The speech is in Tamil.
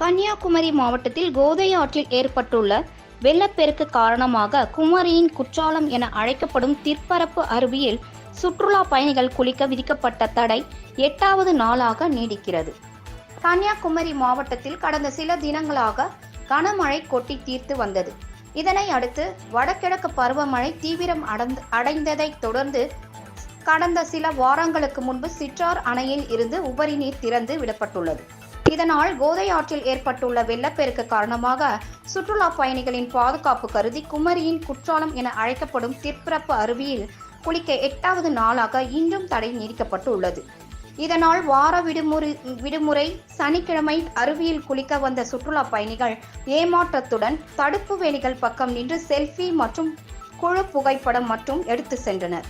கன்னியாகுமரி மாவட்டத்தில் கோதை ஆற்றில் ஏற்பட்டுள்ள வெள்ளப்பெருக்கு காரணமாக குமரியின் குற்றாலம் என அழைக்கப்படும் திற்பரப்பு அருவியில் சுற்றுலா பயணிகள் குளிக்க விதிக்கப்பட்ட தடை எட்டாவது நாளாக நீடிக்கிறது. கன்னியாகுமரி மாவட்டத்தில் கடந்த சில தினங்களாக கனமழை கொட்டி தீர்த்து வந்தது. இதனை அடுத்து வடகிழக்கு பருவமழை தீவிரம் அடர்ந்து அடைந்ததைத் தொடர்ந்து கடந்த சில வாரங்களுக்கு முன்பு சிற்றார் அணையில் இருந்து உபரி நீர் திறந்து விடப்பட்டுள்ளது. இதனால் கோதை ஆற்றில் ஏற்பட்டுள்ள வெள்ளப்பெருக்கு காரணமாக சுற்றுலா பயணிகளின் பாதுகாப்பு கருதி குமரியின் குற்றாலம் என அழைக்கப்படும் திற்பரப்பு அருவியில் குளிக்க எட்டாவது நாளாக இன்றும் தடை நீடிக்கப்பட்டு உள்ளது இதனால் வார விடுமுறை விடுமுறை சனிக்கிழமை அருவியில் குளிக்க வந்த சுற்றுலா பயணிகள் ஏமாற்றத்துடன் தடுப்பு வேலிகள் பக்கம் நின்று செல்ஃபி மற்றும் குழு புகைப்படம் மற்றும் எடுத்து சென்றனர்.